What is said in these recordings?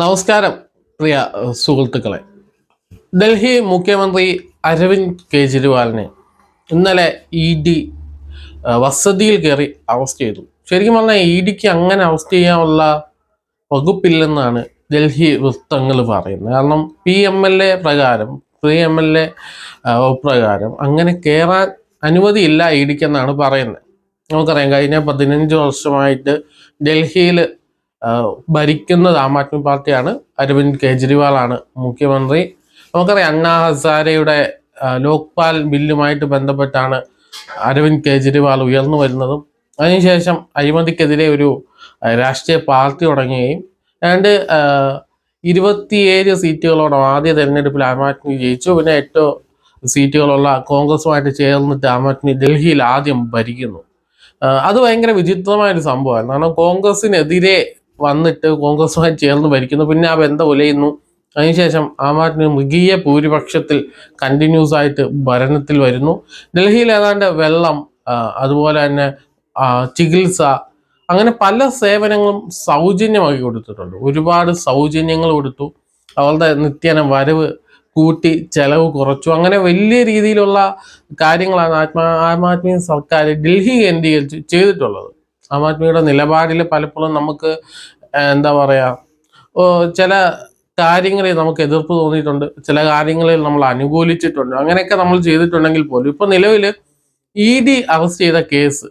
നമസ്കാരം പ്രിയ സുഹൃത്തുക്കളെ. ഡൽഹി മുഖ്യമന്ത്രി അരവിന്ദ് കെജ്രിവാളിനെ ഇന്നലെ ഇ ഡി വസതിയിൽ കയറി അറസ്റ്റ് ചെയ്തു. ശരിക്കും പറഞ്ഞാൽ ഇ ഡിക്ക് അങ്ങനെ അറസ്റ്റ് ചെയ്യാനുള്ള വകുപ്പില്ലെന്നാണ് ഡൽഹി വൃത്തങ്ങൾ പറയുന്നത്. കാരണം പി എം എൽ എ പ്രകാരം പി എം എൽ എ പ്രകാരം അങ്ങനെ കയറാൻ അനുമതിയില്ല ഇ ഡിക്ക് എന്നാണ് പറയുന്നത്. നമുക്കറിയാം കഴിഞ്ഞ പതിനഞ്ച് വർഷമായിട്ട് ഡൽഹിയിൽ ഭരിക്കുന്നത് ആം ആദ്മി പാർട്ടിയാണ്. അരവിന്ദ് കെജ്രിവാളാണ് മുഖ്യമന്ത്രി. നമുക്കറിയാം അണ്ണാ ഹസാരയുടെ ലോക്പാൽ ബില്ലുമായിട്ട് ബന്ധപ്പെട്ടാണ് അരവിന്ദ് കെജ്രിവാൾ ഉയർന്നു വരുന്നതും. അതിനുശേഷം അഴിമതിക്കെതിരെ ഒരു രാഷ്ട്രീയ പാർട്ടി തുടങ്ങുകയും ഏതാണ്ട് ഇരുപത്തിയേഴ് സീറ്റുകളോളം ആദ്യ തെരഞ്ഞെടുപ്പിൽ ആം ആദ്മി ജയിച്ചു. പിന്നെ എട്ടോ സീറ്റുകളുള്ള കോൺഗ്രസുമായിട്ട് ചേർന്നിട്ട് ആം ആദ്മി ഡൽഹിയിൽ ആദ്യം ഭരിക്കുന്നു. അത് ഭയങ്കര വിചിത്രമായൊരു സംഭവമാണ്. കാരണം കോൺഗ്രസിനെതിരെ വന്നിട്ട് കോൺഗ്രസുമായി ചേർന്ന് ഭരിക്കുന്നു. പിന്നെ ആ ബന്ധം ഉലയുന്നു അതിനുശേഷം ആം ആദ്മി മൃഗീയ ഭൂരിപക്ഷത്തിൽ കണ്ടിന്യൂസ് ആയിട്ട് ഭരണത്തിൽ വരുന്നു. ഡൽഹിയിൽ ഏതാണ്ട് വെള്ളം അതുപോലെ തന്നെ ചികിത്സ അങ്ങനെ പല സേവനങ്ങളും സൗജന്യമാക്കി കൊടുത്തിട്ടുണ്ട്. ഒരുപാട് സൗജന്യങ്ങൾ കൊടുത്തു. അവരുടെ നിത്യേന വരവ് കൂട്ടി ചെലവ് കുറച്ചു. അങ്ങനെ വലിയ രീതിയിലുള്ള കാര്യങ്ങളാണ് ആത്മാ ആം സർക്കാർ ഡൽഹി കേന്ദ്രീകരിച്ച് ചെയ്തിട്ടുള്ളത്. ആം ആദ്മിയുടെ നിലപാടിൽ പലപ്പോഴും നമുക്ക് എന്താ പറയുക ചില കാര്യങ്ങളിൽ നമുക്ക് എതിർപ്പ് തോന്നിയിട്ടുണ്ട്. ചില കാര്യങ്ങളിൽ നമ്മൾ അനുകൂലിച്ചിട്ടുണ്ട്. അങ്ങനെയൊക്കെ നമ്മൾ ചെയ്തിട്ടുണ്ടെങ്കിൽ പോലും ഇപ്പൊ നിലവിൽ ഇ ഡി അറസ്റ്റ് ചെയ്ത കേസ്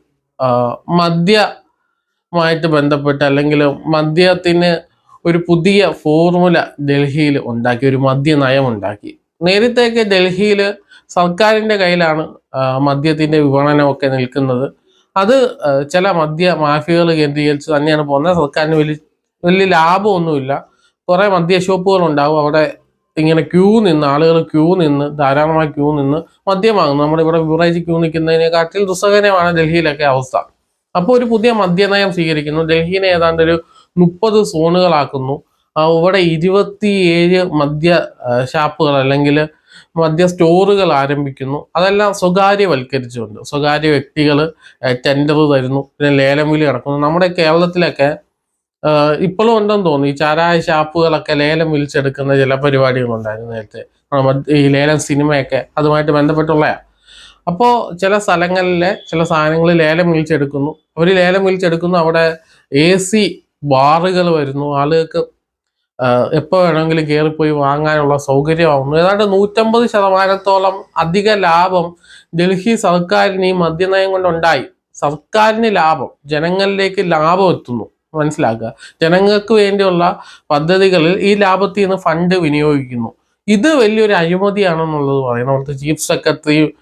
മദ്യമായിട്ട് ബന്ധപ്പെട്ട് അല്ലെങ്കിൽ മദ്യത്തിന് ഒരു പുതിയ ഫോർമുല ഡൽഹിയിൽ ഉണ്ടാക്കി ഒരു മദ്യ നയം ഉണ്ടാക്കി. ഡൽഹിയിൽ സർക്കാരിന്റെ കയ്യിലാണ് മദ്യത്തിന്റെ വിപണനമൊക്കെ നിൽക്കുന്നത്. അത് ചില മദ്യ മാഫിയകൾ കേന്ദ്രീകരിച്ച് തന്നെയാണ് പോകുന്നത്. സർക്കാരിന് വലിയ വലിയ ലാഭമൊന്നുമില്ല. കുറേ മദ്യ ഷോപ്പുകൾ ഉണ്ടാവും അവിടെ ഇങ്ങനെ ക്യൂ നിന്ന് ആളുകൾ ക്യൂ നിന്ന് ധാരാളമായി ക്യൂ നിന്ന് മദ്യം വാങ്ങുന്നു. നമ്മുടെ ഇവിടെ ബിവറേജ് ക്യൂ നിൽക്കുന്നതിനെക്കാട്ടിൽ ദുസ്സഹനമാണ് ഡൽഹിയിലൊക്കെ അവസ്ഥ. അപ്പോൾ ഒരു പുതിയ മദ്യനയം സ്വീകരിക്കുന്നു. ഡൽഹിനെ ഏതാണ്ട് ഒരു മുപ്പത് സോണുകളാക്കുന്നു. ഇവിടെ ഇരുപത്തിയേഴ് മദ്യ ഷാപ്പുകൾ അല്ലെങ്കിൽ മദ്യ സ്റ്റോറുകൾ ആരംഭിക്കുന്നു. അതെല്ലാം സ്വകാര്യവൽക്കരിച്ചുകൊണ്ട്. സ്വകാര്യ വ്യക്തികൾ ടെൻഡർ തരുന്നു. പിന്നെ ലേലം വിലി നടക്കുന്നു. നമ്മുടെ കേരളത്തിലൊക്കെ ഇപ്പോഴും ഉണ്ടെന്ന് തോന്നുന്നു. ഈ ചാരായ ഷാപ്പുകളൊക്കെ ലേലം വിളിച്ചെടുക്കുന്ന ചില പരിപാടികളുണ്ടായിരുന്നു നേരത്തെ. ഈ ലേലം സിനിമയൊക്കെ അതുമായിട്ട് ബന്ധപ്പെട്ടുള്ളതാണ് അപ്പോൾ ചില സ്ഥലങ്ങളിലെ ചില സാധനങ്ങൾ ലേലം വിളിച്ചെടുക്കുന്നു. അവർ ലേലം വിളിച്ചെടുക്കുന്നു. അവിടെ എ സി ബാറുകൾ വരുന്നു. ആളുകൾക്ക് എപ്പോൾ വേണമെങ്കിലും കയറിപ്പോയി വാങ്ങാനുള്ള സൗകര്യമാവുന്നു. ഏതാണ്ട് നൂറ്റമ്പത് ശതമാനത്തോളം അധിക ലാഭം ഡൽഹി സർക്കാരിന് ഈ മദ്യനയം കൊണ്ടുണ്ടായി. സർക്കാരിന് ലാഭം ജനങ്ങളിലേക്ക് ലാഭം എത്തുന്നു. മനസ്സിലാക്കുക? ജനങ്ങൾക്ക് വേണ്ടിയുള്ള പദ്ധതികളിൽ ഈ ലാഭത്തിൽ നിന്ന് ഫണ്ട് വിനിയോഗിക്കുന്നു. ഇത് വലിയൊരു അഴിമതിയാണെന്നുള്ളത് പറയുന്നത് അവിടുത്തെ ചീഫ് സെക്രട്ടറി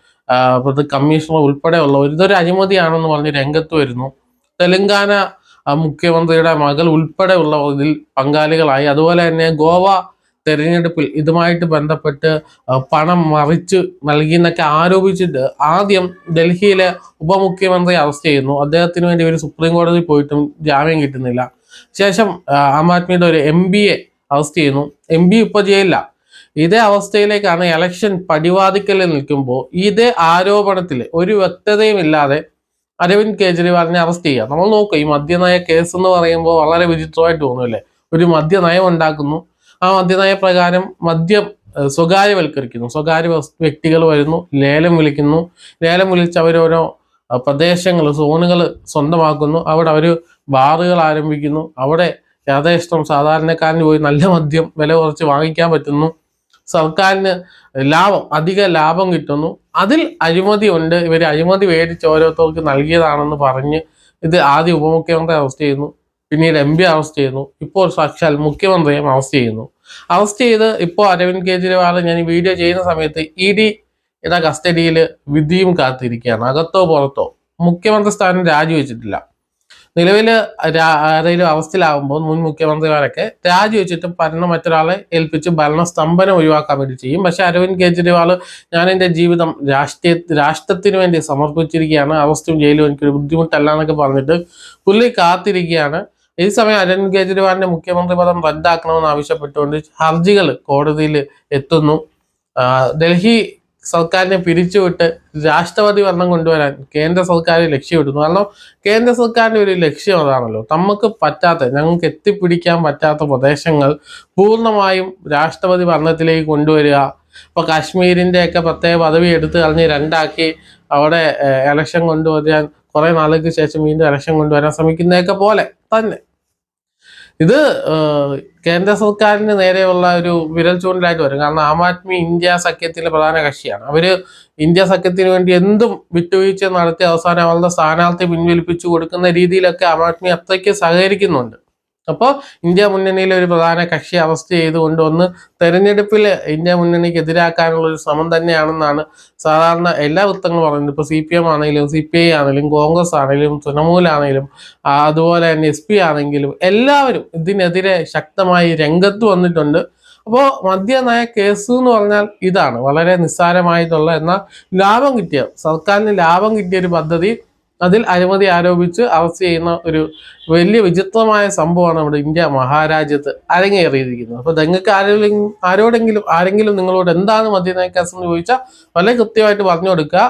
കമ്മീഷണർ ഉൾപ്പെടെയുള്ളവർ ഇതൊരു അഴിമതിയാണെന്ന് പറഞ്ഞ് രംഗത്ത് വരുന്നു. തെലങ്കാന മുഖ്യമന്ത്രിയുടെ മകൾ ഉൾപ്പെടെയുള്ളവർ ഇതിൽ പങ്കാളികളായി. അതുപോലെ തന്നെ ഗോവ തെരഞ്ഞെടുപ്പിൽ ഇതുമായിട്ട് ബന്ധപ്പെട്ട് പണം മറിച്ച് നൽകി എന്നൊക്കെ ആരോപിച്ചിട്ട് ആദ്യം ഡൽഹിയിലെ ഉപമുഖ്യമന്ത്രി അറസ്റ്റ് ചെയ്യുന്നു. അദ്ദേഹത്തിന് വേണ്ടി ഒരു സുപ്രീം കോടതി പോയിട്ടും ജാമ്യം കിട്ടുന്നില്ല. ശേഷം ആ, ആദ്മിയുടെ ഒരു എം ബി എ അറസ്റ്റ് ചെയ്യുന്നു. എം ബി ഇപ്പോൾ ജയിലില്ല ഇതേ അവസ്ഥയിലേക്കാണ് ഇലക്ഷൻ പടിവാതിക്കലിൽ നിൽക്കുമ്പോൾ ഇതേ ആരോപണത്തിൽ ഒരു വ്യക്തതയും ഇല്ലാതെ അരവിന്ദ് കേജ്രിവാളിനെ അറസ്റ്റ് ചെയ്യുക നമ്മൾ നോക്കുക ഈ മദ്യനയ കേസ് എന്ന് പറയുമ്പോൾ വളരെ വിചിത്രമായിട്ട് തോന്നുമല്ലേ? ഒരു മദ്യനയം ഉണ്ടാക്കുന്നു. ആ മദ്യനയ പ്രകാരം മദ്യം സ്വകാര്യവൽക്കരിക്കുന്നു. സ്വകാര്യ വ്യക്തികൾ വരുന്നു ലേലം വിളിക്കുന്നു. ലേലം വിളിച്ച് അവരോരോ പ്രദേശങ്ങൾ സോണുകൾ സ്വന്തമാക്കുന്നു. അവിടെ അവർ ബാറുകൾ ആരംഭിക്കുന്നു. അവിടെ യഥേഷ്ടം സാധാരണക്കാരന് പോയി നല്ല മദ്യം വില കുറച്ച് വാങ്ങിക്കാൻ പറ്റുന്നു. സർക്കാരിന് ലാഭം അധിക ലാഭം കിട്ടുന്നു. അതിൽ അഴിമതി ഉണ്ട്. ഇവർ അഴിമതി മേടിച്ച് ഓരോരുത്തർക്ക് നൽകിയതാണെന്ന് പറഞ്ഞ് ഇത് ആദ്യം ഉപമുഖ്യമന്ത്രി അറസ്റ്റ് ചെയ്യുന്നു. പിന്നീട് എം പി അറസ്റ്റ് ചെയ്യുന്നു. ഇപ്പോൾ സാക്ഷാൽ മുഖ്യമന്ത്രിയും അറസ്റ്റ് ചെയ്യുന്നു. അറസ്റ്റ് ചെയ്ത് ഇപ്പോൾ അരവിന്ദ് കെജ്രിവാൾ ഞാൻ ഈ വീഡിയോ ചെയ്യുന്ന സമയത്ത് ഇ ഡി ഡിയുടെ കസ്റ്റഡിയിൽ വിധിയും കാത്തിരിക്കുകയാണ്. അകത്തോ പുറത്തോ. മുഖ്യമന്ത്രി സ്ഥാനം രാജിവെച്ചിട്ടില്ല. നിലവിൽ ആരെങ്കിലും അവസ്ഥയിലാകുമ്പോൾ മുൻ മുഖ്യമന്ത്രിമാരൊക്കെ രാജിവെച്ചിട്ട് ഭരണം മറ്റൊരാളെ ഏൽപ്പിച്ച് ഭരണ സ്തംഭനം ഒഴിവാക്കാൻ വേണ്ടി ചെയ്യും. പക്ഷെ അരവിന്ദ് കെജ്രിവാൾ ഞാൻ എന്റെ ജീവിതം രാഷ്ട്രീയ രാഷ്ട്രത്തിന് വേണ്ടി സമർപ്പിച്ചിരിക്കുകയാണ്. അറസ്റ്റും ജയിലും എനിക്കൊരു ബുദ്ധിമുട്ടല്ല എന്നൊക്കെ പറഞ്ഞിട്ട് പുള്ളി കാത്തിരിക്കുകയാണ്. ഈ സമയം അരവിന്ദ് കെജ്രിവാളിന്റെ മുഖ്യമന്ത്രി പദം റദ്ദാക്കണമെന്ന് ആവശ്യപ്പെട്ടുകൊണ്ട് ഹർജികൾ കോടതിയിൽ എത്തുന്നു. ഡൽഹി സർക്കാരിനെ പിരിച്ചുവിട്ട് രാഷ്ട്രപതി ഭരണം കൊണ്ടുവരാൻ കേന്ദ്ര സർക്കാർ ലക്ഷ്യമിടുന്നു. കാരണം കേന്ദ്ര സർക്കാരിന്റെ ഒരു ലക്ഷ്യം അതാണല്ലോ. നമുക്ക് പറ്റാത്ത ഞങ്ങൾക്ക് എത്തിപ്പിടിക്കാൻ പറ്റാത്ത പ്രദേശങ്ങൾ പൂർണമായും രാഷ്ട്രപതി ഭരണത്തിലേക്ക് കൊണ്ടുവരിക. ഇപ്പൊ കാശ്മീരിന്റെ ഒക്കെ പ്രത്യേക പദവി എടുത്തു കളഞ്ഞ് രണ്ടാക്കി അവിടെ ഇലക്ഷൻ കൊണ്ടുവരാൻ കുറേ നാളുകൾക്ക് ശേഷം വീണ്ടും ഇലക്ഷൻ കൊണ്ടുവരാൻ ശ്രമിക്കുന്നതൊക്കെ പോലെ തന്നെ. ഇത് കേന്ദ്ര സർക്കാരിന് നേരെയുള്ള ഒരു വിരൽ ചൂണ്ടിലായിട്ട് വരും. കാരണം ആം ആദ്മി ഇന്ത്യ സഖ്യത്തിലെ പ്രധാന കക്ഷിയാണ്. അവർ ഇന്ത്യ സഖ്യത്തിന് വേണ്ടി എന്തും വിട്ടുവീഴ്ച നടത്തി അവസാനം അവരുടെ സ്ഥാനാർത്ഥി പിൻവലിപ്പിച്ചു കൊടുക്കുന്ന രീതിയിലൊക്കെ ആം ആദ്മി അത്രയ്ക്ക് സഹകരിക്കുന്നുണ്ട്. അപ്പോൾ ഇന്ത്യ മുന്നണിയിലെ ഒരു പ്രധാന കക്ഷി അറസ്റ്റ് ചെയ്തുകൊണ്ട് ഒന്ന് തെരഞ്ഞെടുപ്പിൽ ഇന്ത്യ മുന്നണിക്ക് എതിരാക്കാനുള്ള ഒരു ശ്രമം തന്നെയാണെന്നാണ് സാധാരണ എല്ലാ വൃത്തങ്ങളും പറയുന്നത്. ഇപ്പോൾ സി പി എം ആണെങ്കിലും സി പി ഐ ആണെങ്കിലും കോൺഗ്രസ് ആണെങ്കിലും തൃണമൂൽ ആണെങ്കിലും അതുപോലെ തന്നെ എസ് പി ആണെങ്കിലും എല്ലാവരും ഇതിനെതിരെ ശക്തമായി രംഗത്ത് വന്നിട്ടുണ്ട്. അപ്പോൾ മദ്യനയ കേസ് എന്ന് പറഞ്ഞാൽ ഇതാണ്. വളരെ നിസ്സാരമായിട്ടുള്ള എന്നാൽ ലാഭം കിട്ടിയ സർക്കാരിന് ലാഭം കിട്ടിയ ഒരു പദ്ധതി അതിൽ അഴിമതി ആരോപിച്ച് അറസ്റ്റ് ചെയ്യുന്ന ഒരു വലിയ വിചിത്രമായ സംഭവമാണ് നമ്മുടെ ഇന്ത്യ മഹാരാജ്യത്ത് അരങ്ങേറിയിരിക്കുന്നത്. അപ്പോൾ നിങ്ങൾക്ക് ആരെങ്കിലും ആരോടെങ്കിലും ആരെങ്കിലും നിങ്ങളോട് എന്താണ് മദ്യനയ കേസ് എന്ന് ചോദിച്ചാൽ വളരെ കൃത്യമായിട്ട് പറഞ്ഞു കൊടുക്കുക.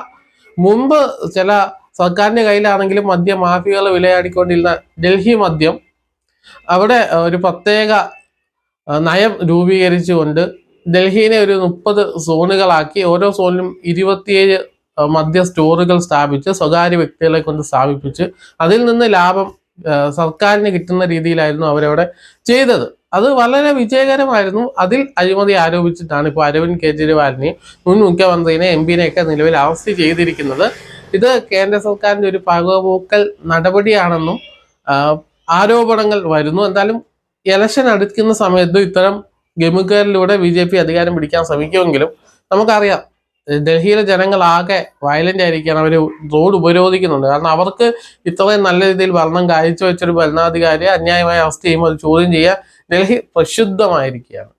മുമ്പ് ചില സർക്കാരിന്റെ കയ്യിലാണെങ്കിലും മദ്യ മാഫിയകൾ വിലയാടിക്കൊണ്ടിരുന്ന ഡൽഹി മദ്യം അവിടെ ഒരു പ്രത്യേക നയം രൂപീകരിച്ചുകൊണ്ട് ഡൽഹിനെ ഒരു മുപ്പത് സോണുകളാക്കി ഓരോ സോണിലും ഇരുപത്തിയേഴ് മദ്യ സ്റ്റോറുകൾ സ്ഥാപിച്ച് സ്വകാര്യ വ്യക്തികളെ കൊണ്ട് സ്ഥാപിപ്പിച്ച് അതിൽ നിന്ന് ലാഭം സർക്കാരിന് കിട്ടുന്ന രീതിയിലായിരുന്നു അവരവിടെ ചെയ്തത്. അത് വളരെ വിജയകരമായിരുന്നു. അതിൽ അഴിമതി ആരോപിച്ചിട്ടാണ് ഇപ്പോൾ അരവിന്ദ് കെജ്രിവാളിനെയും മുൻ മുഖ്യമന്ത്രിനെ എം പിനെയൊക്കെ നിലവിൽ അറസ്റ്റ് ചെയ്തിരിക്കുന്നത്. ഇത് കേന്ദ്ര സർക്കാരിന്റെ ഒരു പകപോക്കൽ നടപടിയാണെന്നും ആരോപണങ്ങൾ വരുന്നു. എന്തായാലും ഇലക്ഷൻ അടുക്കുന്ന സമയത്ത് ഇത്തരം ഗമിക്കലിലൂടെ ബി ജെ പി അധികാരം പിടിക്കാൻ ശ്രമിക്കുമെങ്കിലും നമുക്കറിയാം ഡൽഹിയിലെ ജനങ്ങൾ ആകെ വയലന്റ് ആയിരിക്കുകയാണ്. അവർ റോഡ് ഉപരോധിക്കുന്നുണ്ട്. കാരണം അവർക്ക് ഇത്രയും നല്ല രീതിയിൽ ഭരണം കാഴ്ചവെച്ചൊരു ഭരണാധികാരിയെ അന്യായമായ അവസ്ഥ ചെയ്യുമ്പോൾ ചോദ്യം ചെയ്യുക ഡൽഹി പ്രക്ഷുബ്ധമായിരിക്കുകയാണ്.